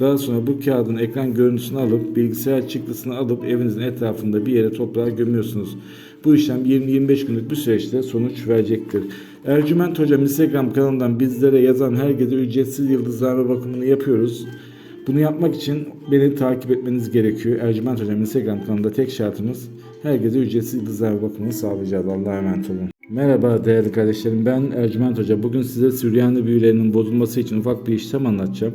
Daha sonra bu kağıdın ekran görüntüsünü alıp bilgisayar çıktısını alıp evinizin etrafında bir yere toprağa gömüyorsunuz. Bu işlem 20-25 günlük bir süreçte sonuç verecektir. Ercüment Hocam Instagram kanalından bizlere yazan herkese ücretsiz yıldızlarla bakımını yapıyoruz. Bunu yapmak için beni takip etmeniz gerekiyor. Ercüment Hocam Instagram kanalında tek şartımız herkese ücretsiz yıldızlarla bakımını sağlayacağız. Allah'a emanet olun. Merhaba değerli kardeşlerim ben Ercüment Hoca. Bugün size Süryani büyülerinin bozulması için ufak bir işlem anlatacağım.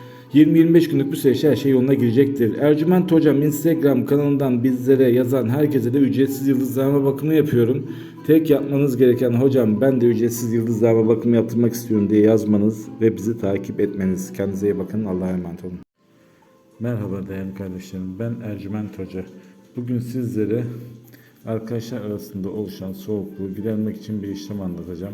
20-25 günlük bir süreçte her şey yoluna girecektir. Ercüment Hocam Instagram kanalından bizlere yazan herkese de ücretsiz yıldızlama bakımı yapıyorum. Tek yapmanız gereken hocam ben de ücretsiz yıldızlama bakımı yaptırmak istiyorum diye yazmanız ve bizi takip etmeniz. Kendinize iyi bakın. Allah'a emanet olun. Merhaba değerli kardeşlerim. Ben Ercüment Hoca. Bugün sizlere arkadaşlar arasında oluşan soğukluğu gidermek için bir işlem anlatacağım.